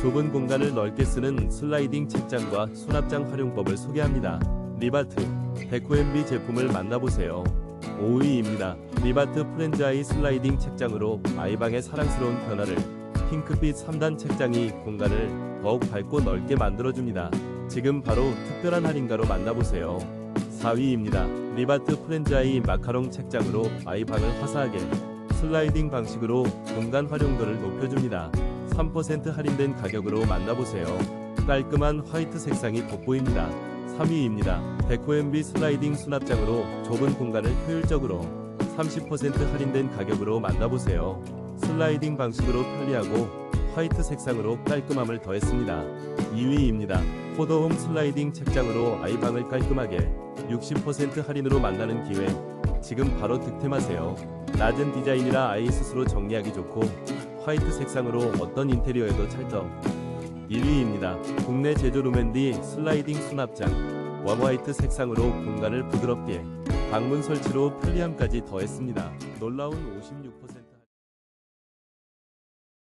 좁은 공간을 넓게 쓰는 슬라이딩 책장과 수납장 활용법을 소개합니다. 리바트 데코엠비 제품을 만나보세요. 5위입니다. 리바트 프렌즈아이 슬라이딩 책장으로 아이방의 사랑스러운 변화를 핑크빛 3단 책장이 공간을 더욱 밝고 넓게 만들어줍니다. 지금 바로 특별한 할인가로 만나보세요. 4위입니다. 리바트 프렌즈아이 마카롱 책장으로 아이방을 화사하게 슬라이딩 방식으로 공간 활용도를 높여줍니다. 3% 할인된 가격으로 만나보세요. 깔끔한 화이트 색상이 돋보입니다. 3위입니다. 데코엠비 슬라이딩 수납장으로 좁은 공간을 효율적으로 30% 할인된 가격으로 만나보세요. 슬라이딩 방식으로 편리하고 화이트 색상으로 깔끔함을 더했습니다. 2위입니다. 포도홈 슬라이딩 책장으로 아이방을 깔끔하게 60% 할인으로 만나는 기회. 지금 바로 득템하세요. 낮은 디자인이라 아이 스스로 정리하기 좋고 화이트 색상으로 어떤 인테리어에도 찰떡. 1위입니다. 국내 제조 루멘디 슬라이딩 수납장 원 화이트 색상으로 공간을 부드럽게 방문 설치로 편리함까지 더했습니다. 놀라운 56%